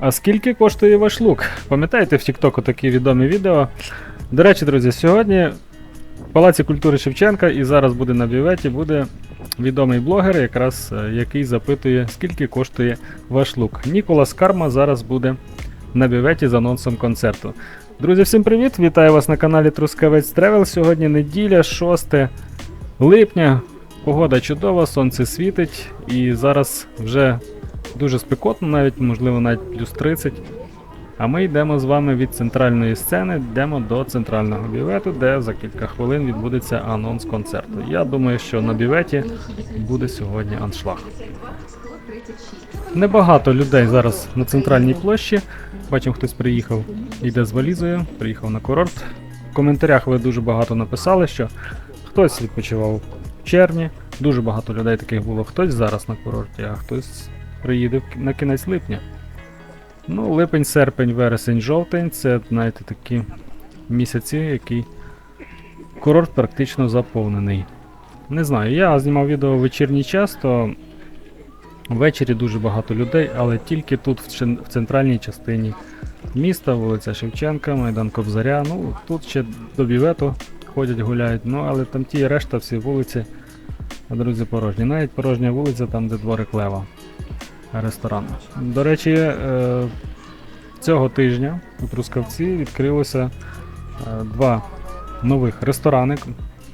А скільки коштує ваш лук? Пам'ятаєте в Тіктоку такі відомі відео? До речі, друзі, сьогодні в Палаці культури Шевченка і зараз буде на бюветі, буде відомий блогер, якраз е, який запитує, скільки коштує ваш лук. Ніколас Карма зараз буде на бюветі з анонсом концерту. Друзі, всім привіт! Вітаю вас на каналі Трускавець Тревел. Сьогодні неділя, 6 липня. Погода чудова, сонце світить, і зараз вже дуже спекотно, навіть, можливо, навіть плюс 30. А ми йдемо з вами від центральної сцени, йдемо до центрального бювету, де за кілька хвилин відбудеться анонс концерту. Я думаю, що на бюветі буде сьогодні аншлаг. Небагато людей зараз на центральній площі. Бачимо, хтось приїхав, йде з валізою, приїхав на курорт. В коментарях ви дуже багато написали, що хтось відпочивав в червні, дуже багато людей таких було. Хтось зараз на курорті, а хтось приїде на кінець липня. Ну, липень, серпень, вересень, жовтень це, знаєте, такі місяці, які курорт практично заповнений. Не знаю, я знімав відео в вечірній час, то ввечері дуже багато людей, але тільки тут, в, центральній частині міста, вулиця Шевченка, Майдан Кобзаря. Ну, тут ще до бювету ходять, гуляють, ну але там ті решта всі вулиці, друзі, порожні. Навіть порожня вулиця, там, де дворик Лева ресторан. До речі, е, цього тижня у Трускавці відкрилося е, два нових ресторани.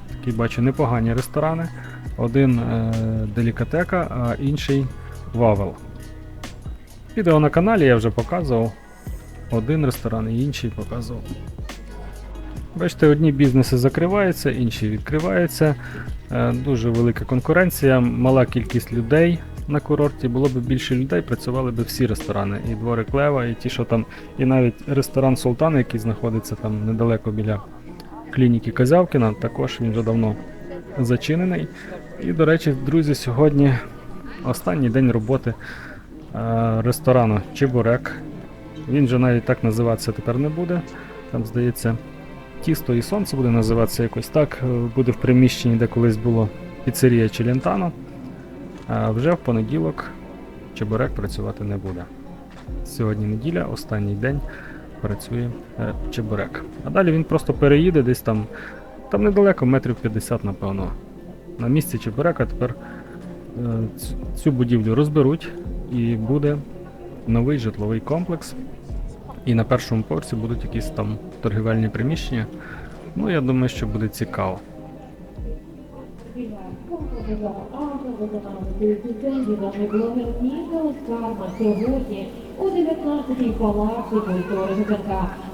Такі бачу непогані ресторани. Один е, делікатека, а інший Вавел. Відео на каналі я вже показував. Один ресторан і інший показував. Бачите, одні бізнеси закриваються, інші відкриваються. Дуже велика конкуренція, мала кількість людей на курорті. Було б більше людей, працювали б всі ресторани. І дворик Лева, і ті, що там, і навіть ресторан Султан, який знаходиться там недалеко біля клініки Козявкіна, також він вже давно зачинений. І, до речі, друзі, сьогодні останній день роботи е, ресторану Чебурек. Він же навіть так називатися тепер не буде. Там, здається, Тісто і сонце буде називатися якось так. Е, Буде в приміщенні, де колись було піцерія Челентано. А вже в понеділок Чебурек працювати не буде. Сьогодні неділя, останній день працює е, Чебурек. А далі він просто переїде десь там, там недалеко, метрів 50, напевно. На місці Чебурека тепер е, цю будівлю розберуть і буде новий житловий комплекс. І на першому поверсі будуть якісь там торгівельні приміщення. Ну, я думаю, що буде цікаво. Сьогодні о 19-й палаці культури ЖКК.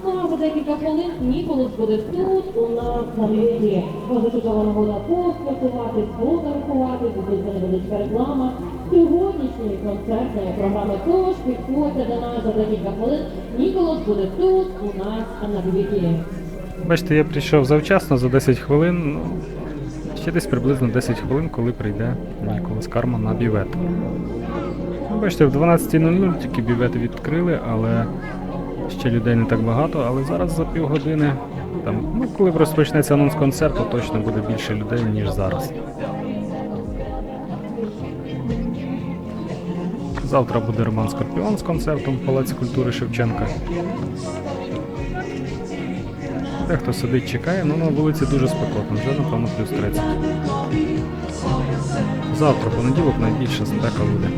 Ну а за декілька хвилин Ніколас буде тут у нас на місці. Може чудова нагода поспілкувати, сфотографувати, буде невеличка реклама. Сьогоднішньої концертної програми тож підходьте до нас за декілька хвилин. Ніколас буде тут у нас на бюветі. Бачите, я прийшов завчасно за 10 хвилин. Ще десь приблизно 10 хвилин, коли прийде Ніколас Карма на бівет. Ну, Бачите, в 12.00 тільки бівети відкрили, але ще людей не так багато. Але зараз за півгодини, там, ну, коли розпочнеться анонс концерту, точно буде більше людей, ніж зараз. Завтра буде Роман Скорпіон з концертом в Палаці культури Шевченка. Дехто сидить, чекає, ну на вулиці дуже спекотно, вже напевно плюс 30. Завтра, понеділок, найбільша спека буде.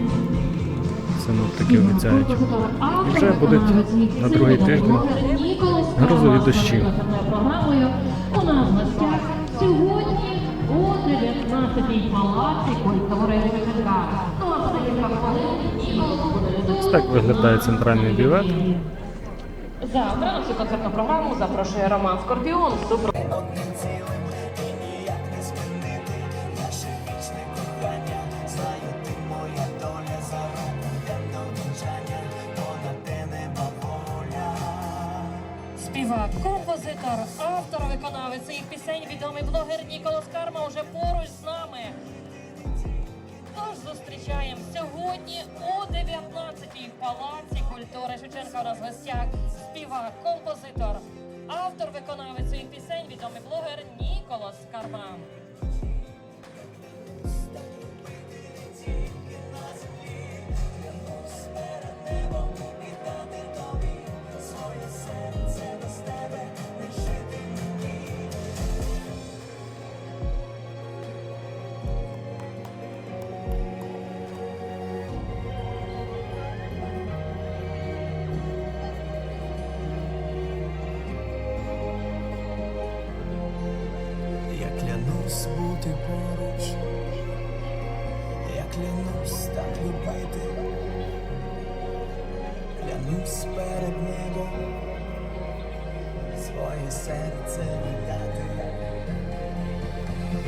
Синоптики обіцяють. І вже будуть на другий тиждень грозові дощі. Сьогодні о 19-й палаці культури так виглядає центральний бювет. Завтра на цю концертну програму запрошує Роман Скорпіон. Супро- Співак, композитор, автор, виконавець своїх пісень, відомий блогер Ніколас Карма уже поруч з нами. Тож зустрічаємо сьогодні о 19-й в Палаці культури Шевченка у нас в гостях. Співак, композитор, автор, виконавець своїх пісень, відомий блогер Ніколас Карма. Клянусь так любити, клянусь перед небом своє серце віддати,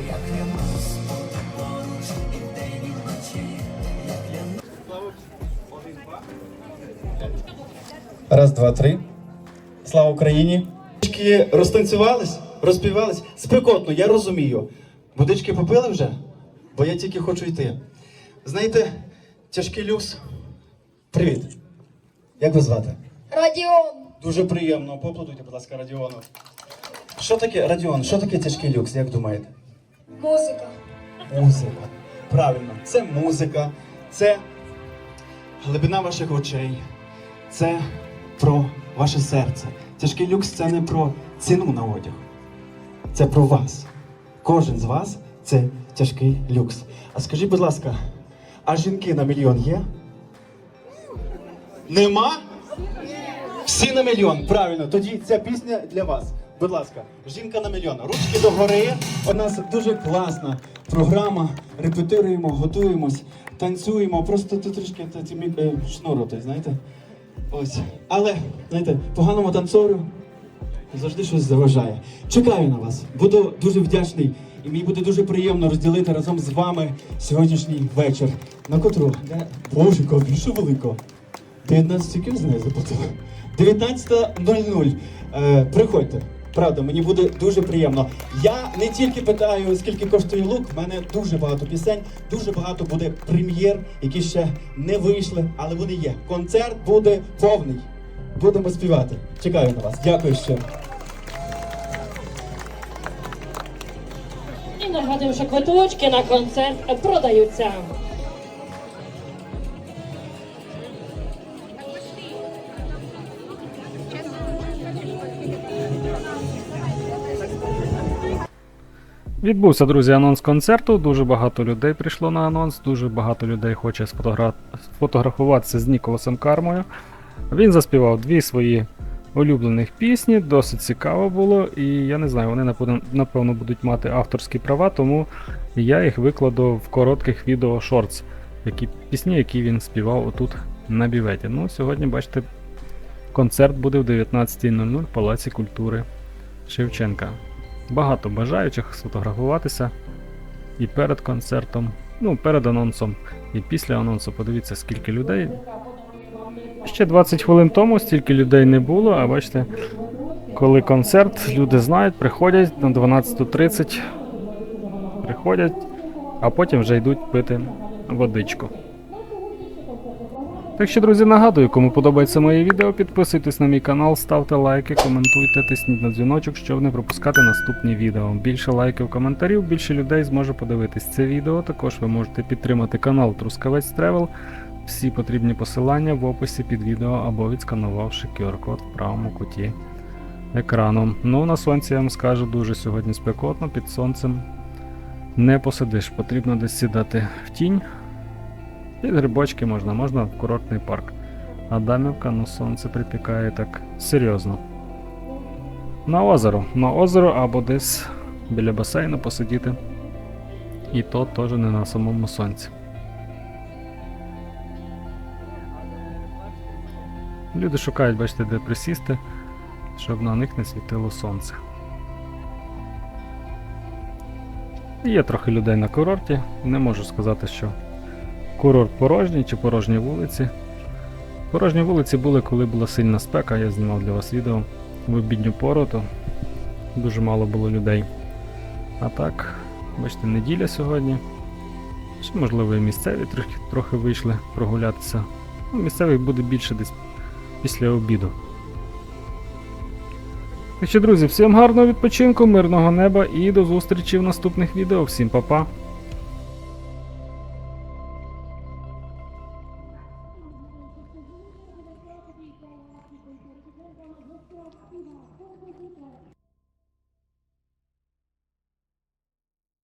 я клянусь бути поруч і вдень і вночі, я клянусь. Раз, два, три. Слава Україні! Водички розтанцювались, розпівались. Спекотно, я розумію. Водички попили вже? Бо я тільки хочу йти. Знаєте, тяжкий люкс. Привіт. Як вас звати? Радіон. Дуже приємно. Поаплодуйте, будь ласка, Радіону. Що таке, Радіон, що таке тяжкий люкс, як думаєте? Музика. Музика. Правильно, це музика, це глибина ваших очей, це про ваше серце. Тяжкий люкс це не про ціну на одяг. Це про вас. Кожен з вас це тяжкий люкс. А скажіть, будь ласка, а жінки на мільйон є? Нема? Всі на мільйон, правильно. Тоді ця пісня для вас. Будь ласка, жінка на мільйон. Ручки догори. У нас дуже класна програма. Репетируємо, готуємось, танцюємо. Просто ти трішки е, знаєте? Ось. Але, знаєте, поганому танцору завжди щось заважає. Чекаю на вас. Буду дуже вдячний. І мені буде дуже приємно розділити разом з вами сьогоднішній вечір. На котру? Боже, яка більше велика. 19 секунд з нею заплатили. 19.00. Е, приходьте. Правда, мені буде дуже приємно. Я не тільки питаю, скільки коштує лук, в мене дуже багато пісень, дуже багато буде прем'єр, які ще не вийшли, але вони є. Концерт буде повний. Будемо співати. Чекаю на вас. Дякую ще. І нагадуємо, що квиточки на концерт продаються. Відбувся, друзі, анонс концерту. Дуже багато людей прийшло на анонс, дуже багато людей хоче сфотографуватися з Ніколасом Кармою. Він заспівав дві свої улюблених пісні, досить цікаво було, і я не знаю, вони напевно- будуть мати авторські права, тому я їх викладу в коротких відео шортс, які пісні, які він співав отут на біветі. Ну, сьогодні, бачите, концерт буде в 19.00 в Палаці культури Шевченка. Багато бажаючих сфотографуватися і перед концертом, ну, перед анонсом, і після анонсу. Подивіться, скільки людей. Ще 20 хвилин тому стільки людей не було, а бачите, коли концерт, люди знають, приходять на 12.30, приходять, а потім вже йдуть пити водичку. Так що, друзі, нагадую, кому подобається моє відео, підписуйтесь на мій канал, ставте лайки, коментуйте, тисніть на дзвіночок, щоб не пропускати наступні відео. Більше лайків, коментарів, більше людей зможе подивитись це відео. Також ви можете підтримати канал Трускавець Тревел. Всі потрібні посилання в описі під відео або відсканувавши QR-код в правому куті екрану. Ну, на сонці я вам скажу дуже сьогодні спекотно, під сонцем не посидиш, потрібно десь сідати в тінь. Під грибочки можна, можна в курортний парк. Адамівка, ну сонце припікає так серйозно. На озеро. На озеро або десь біля басейну посидіти. І то теж не на самому сонці. Люди шукають, бачите, де присісти, щоб на них не світило сонце. Є трохи людей на курорті. Не можу сказати, що курорт порожній чи порожні вулиці. Порожні вулиці були, коли була сильна спека, я знімав для вас відео в обідню пору, то дуже мало було людей. А так, бачите, неділя сьогодні. Ще, можливо, і місцеві трохи, трохи вийшли прогулятися. Ну, місцевих буде більше десь після обіду. Так що, друзі, всім гарного відпочинку, мирного неба і до зустрічі в наступних відео. Всім па-па!